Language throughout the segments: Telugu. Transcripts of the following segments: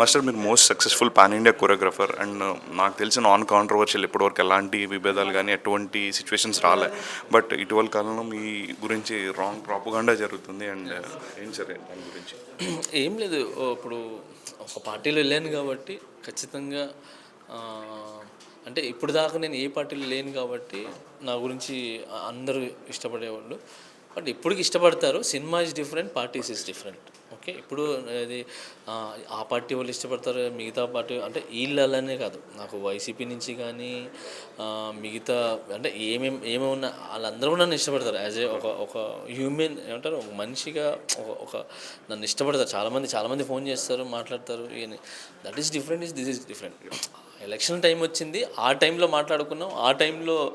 మాస్టర్ మీరు most successful pan India choreographer and నాకు తెలిసిన నాన్ కాంట్రవర్షియల్ ఇప్పటివరకు ఎలాంటి విభేదాలు కానీ ఎటువంటి సిచ్యువేషన్స్ రాలే. బట్ ఇటీవల కాలంలో మీ గురించి రాంగ్ ప్రాపగాండా జరుగుతుంది అండ్ uh, ఏం సరే దాని గురించి? ఏం లేదు. ఇప్పుడు ఒక పార్టీలో వెళ్ళాను కాబట్టి ఖచ్చితంగా అంటే ఇప్పుడు దాకా నేను ఏ పార్టీలో లేను కాబట్టి నా గురించి అందరూ ఇష్టపడేవాళ్ళు. బట్ ఇప్పటికి ఇష్టపడతారు. Cinema is different parties is different okay ఇప్పుడు అది ఆ, పార్టీ వాళ్ళు ఇష్టపడతారు మిగతా పార్టీ అంటే వీళ్ళనే కాదు. నాకు వైసీపీ నుంచి కానీ మిగతా అంటే ఏమేం ఏమేమి ఉన్నా వాళ్ళందరూ నన్ను ఇష్టపడతారు. యాజ్ ఏ ఒక ఒక హ్యూమన్ ఏమంటారు ఒక మనిషిగా ఒక ఒక నన్ను ఇష్టపడతారు. చాలామంది చాలామంది ఫోన్ చేస్తారు మాట్లాడతారు that is different is this is different. Election time వచ్చింది. ఆ టైంలో మాట్లాడుకున్నాం. ఆ టైంలో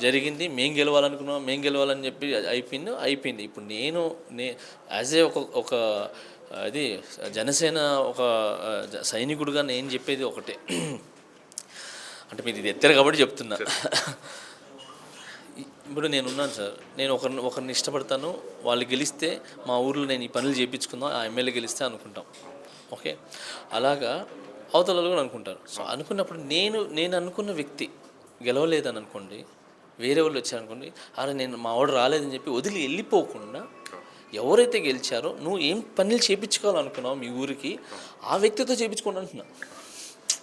జరిగింది. మేం గెలవాలనుకున్నాం. మేం గెలవాలని చెప్పి అయిపోయింది. అయిపోయింది. ఇప్పుడు నేను నే యాజ్ ఏ ఒక ఒక అది జనసేన ఒక జ- సైనికుడిగా నేను చెప్పేది ఒకటే. అంటే మీరు ఇది ఎత్తారు కాబట్టి చెప్తున్నా. ఇప్పుడు నేను ఉన్నాను సార్. నేను ఒకరిని ఒకరిని ఇష్టపడతాను. వాళ్ళు గెలిస్తే మా ఊర్లో నేను ఈ పనులు చేయించుకుందాం ఆ ఎమ్మెల్యే గెలిస్తే అనుకుంటాం. ఓకే? అలాగా అవతల కూడా అనుకుంటారు. సో అనుకున్నప్పుడు నేను నేను అనుకున్న వ్యక్తి గెలవలేదని అనుకోండి వేరే వాళ్ళు వచ్చారనుకోండి అరే నేను మా వాడు రాలేదని చెప్పి వదిలి వెళ్ళిపోకుండా ఎవరైతే గెలిచారో నువ్వు ఏం పనులు చేయించుకోవాలనుకున్నావు మీ ఊరికి ఆ వ్యక్తితో చేయించుకోండి అంటున్నా.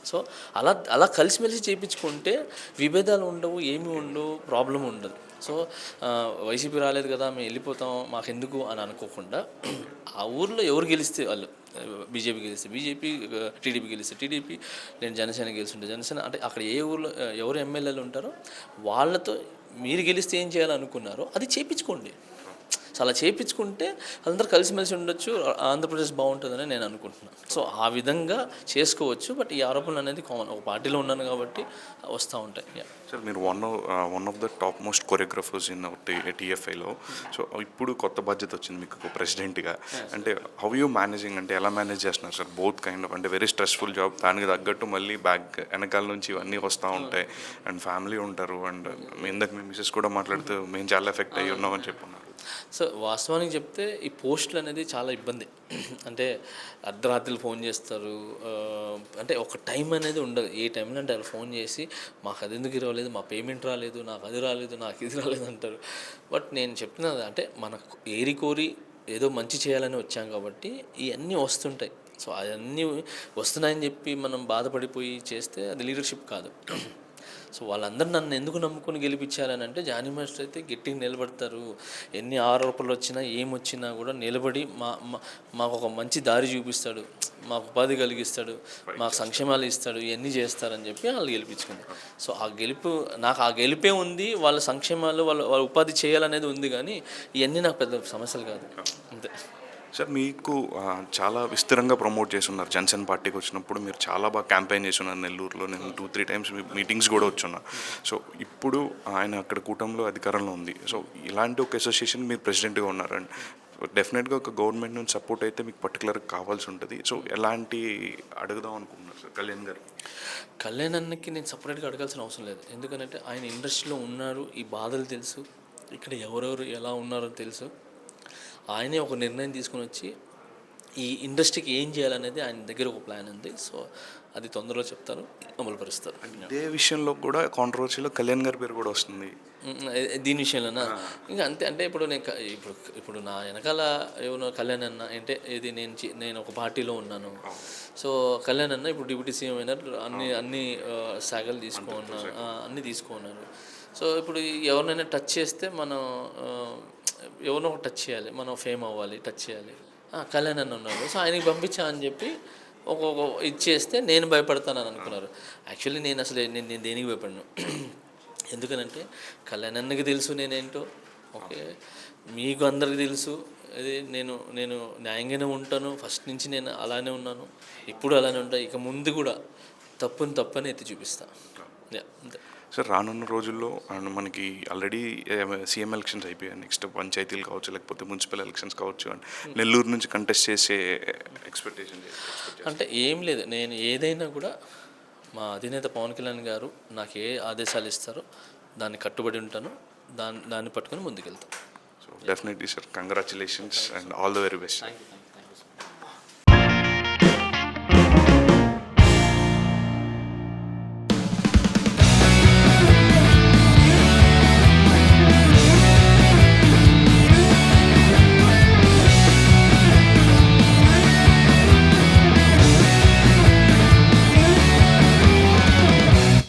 సో అలా అలా కలిసిమెలిసి చేయించుకుంటే విభేదాలు ఉండవు ఏమీ ఉండవు ప్రాబ్లం ఉండదు. సో వైసీపీ రాలేదు కదా మేము వెళ్ళిపోతాం మాకెందుకు అని అనుకోకుండా ఆ ఊర్లో ఎవరు గెలిస్తే వాళ్ళు? బీజేపీ గెలిస్తే బీజేపీ టీడీపీ గెలిస్తే టీడీపీ నేను జనసేన గెలుస్తుంటే జనసేన. అంటే అక్కడ ఏ ఊర్లో ఎవరు ఎమ్మెల్యేలు ఉంటారో వాళ్ళతో మీరు గెలిస్తే ఏం చేయాలనుకున్నారో అది చేయించుకోండి సో అలా చేయించుకుంటే అందరూ కలిసిమెలిసి ఉండొచ్చు ఆంధ్రప్రదేశ్ బాగుంటుందని నేను అనుకుంటున్నాను. సో ఆ విధంగా చేసుకోవచ్చు బట్ ఈ ఆరోపణలు అనేది కామన్ ఒక పార్టీలో ఉన్నాను కాబట్టి వస్తూ ఉంటాయి. సార్ మీరు one one of the top most choreographers in టీఎఫ్ఐలో so ఇప్పుడు కొత్త బాధ్యత వచ్చింది మీకు ప్రెసిడెంట్గా అంటే హౌ యూ మేనేజింగ్ అంటే ఎలా మేనేజ్ చేస్తున్నారు సార్ బోత్ కైండ్ ఆఫ్ అంటే వెరీ స్ట్రెస్ఫుల్ జాబ్ దానికి తగ్గట్టు మళ్ళీ బ్యాక్ వెనకాల నుంచి ఇవన్నీ వస్తూ ఉంటాయి. అండ్ ఫ్యామిలీ ఉంటారు. అండ్ ఇందాక మీ మిసెస్ కూడా మాట్లాడుతూ మేము చాలా ఎఫెక్ట్ అయ్యి ఉన్నామని చెప్పున్నారు. సో వాస్తవానికి చెప్తే ఈ పోస్టులు అనేది చాలా ఇబ్బంది. అంటే అర్ధరాత్రులు ఫోన్ చేస్తారు అంటే ఒక టైం అనేది ఉండదు. ఏ టైంలో అంటే వాళ్ళు ఫోన్ చేసి మాకు అది ఎందుకు రాలేదు మా పేమెంట్ రాలేదు నాకు అది రాలేదు నాకు ఇది రాలేదు అంటారు. బట్ నేను చెప్తున్నది అంటే మనకు ఏరి కోరి ఏదో మంచి చేయాలని వచ్చాం కాబట్టి ఇవన్నీ వస్తుంటాయి. సో అవన్నీ వస్తున్నాయని చెప్పి మనం బాధపడిపోయి చేస్తే అది లీడర్షిప్ కాదు. సో వాళ్ళందరూ నన్ను ఎందుకు నమ్ముకొని గెలిపించారని అంటే జానీ మాస్టర్ అయితే గట్టిగా నిలబడతారు. ఎన్ని ఆరోపణలు వచ్చినా ఏమొచ్చినా కూడా నిలబడి మా మాకు ఒక మంచి దారి చూపిస్తాడు. మాకు ఉపాధి కలిగిస్తాడు. మాకు సంక్షేమాలు ఇస్తాడు. ఇవన్నీ చేస్తారని చెప్పి వాళ్ళు గెలిపించుకుంది సో ఆ గెలుపు నాకు ఆ గెలిపే ఉంది. వాళ్ళ సంక్షేమాలు వాళ్ళ వాళ్ళ ఉపాధి చేయాలనేది ఉంది కానీ ఇవన్నీ నాకు పెద్ద సమస్యలు కాదు. అంతే. సార్ మీకు చాలా విస్తరంగా ప్రమోట్ చేస్తున్నారు. జనసేన పార్టీకి వచ్చినప్పుడు మీరు చాలా బాగా క్యాంపెయిన్ చేస్తున్నారు నెల్లూరులో. నేను టూ త్రీ టైమ్స్ మీటింగ్స్ కూడా వచ్చున్నా. సో ఇప్పుడు ఆయన అక్కడ కూటమిలో అధికారంలో ఉంది. సో ఇలాంటి ఒక అసోసియేషన్ మీరు ప్రెసిడెంట్గా ఉన్నారు. అండ్ డెఫినెట్గా ఒక గవర్నమెంట్ నుంచి సపోర్ట్ అయితే మీకు పర్టికులర్గా కావాల్సి ఉంటుంది. సో ఎలాంటి అడుగుదాం అనుకుంటున్నారు సార్ కళ్యాణ్ గారు? కళ్యాణ్ అన్నకి నేను సపరేట్గా అడగాల్సిన అవసరం లేదు. ఎందుకంటే ఆయన ఇండస్ట్రీలో ఉన్నారు. ఈ బాధలు తెలుసు. ఇక్కడ ఎవరెవరు ఎలా ఉన్నారో తెలుసు. ఆయనే ఒక నిర్ణయం తీసుకొని వచ్చి ఈ ఇండస్ట్రీకి ఏం చేయాలనేది ఆయన దగ్గర ఒక ప్లాన్ ఉంది. సో అది తొందరలో చెప్తారు అమలు పరుస్తారు ఇదే విషయంలో కూడా కాంట్రవర్సీలో కళ్యాణ్ గారి పేరు కూడా వస్తుంది. దీని విషయంలోనా? ఇంకా అంతే అంటే ఇప్పుడు నేను ఇప్పుడు ఇప్పుడు నా వెనకాల ఎవరు కళ్యాణ్ అన్న అంటే ఇది నేను నేను ఒక పార్టీలో ఉన్నాను. సో కళ్యాణ్ అన్న ఇప్పుడు డిప్యూటీ సీఎం అయినారు అన్ని అన్ని శాఖలు తీసుకున్నారు అన్ని తీసుకున్నారు. సో ఇప్పుడు ఎవరినైనా టచ్ చేస్తే మనం ఎవరినో టచ్ చేయాలి. మనం ఫేమ్ అవ్వాలి టచ్ చేయాలి. కళ్యాణ్ అన్న ఉన్నారు సో ఆయనకి పంపించా అని చెప్పి ఒక్కొక్క ఇది చేస్తే నేను భయపడతానని అనుకున్నారు. యాక్చువల్లీ నేను అసలు నేను నేను దేనికి భయపడను? ఎందుకనంటే కళ్యాణ్ అన్నకి తెలుసు నేనేంటో. ఓకే. మీకు అందరికి తెలుసు. అది నేను నేను న్యాయంగానే ఉంటాను. ఫస్ట్ నుంచి నేను అలానే ఉన్నాను. ఇప్పుడు అలానే ఉంటా. ఇక ముందు కూడా తప్పుని తప్పని ఎత్తి చూపిస్తా. యా, అంతే. సార్ రానున్న రోజుల్లో మనకి ఆల్రెడీ సీఎం ఎలక్షన్స్ అయిపోయాయి. నెక్స్ట్ పంచాయతీలు కావచ్చు లేకపోతే మున్సిపల్ ఎలక్షన్స్ కావచ్చు అండ్ నెల్లూరు నుంచి కంటెస్ట్ చేసే ఎక్స్పెక్టేషన్ అంటే ఏం లేదు. నేను ఏదైనా కూడా మా అధినేత పవన్ కళ్యాణ్ గారు నాకు ఏ ఆదేశాలు ఇస్తారో దాన్ని కట్టుబడి ఉంటాను. దాన్ని దాన్ని పట్టుకొని ముందుకెళ్తాను so definitely sir congratulations and all the very best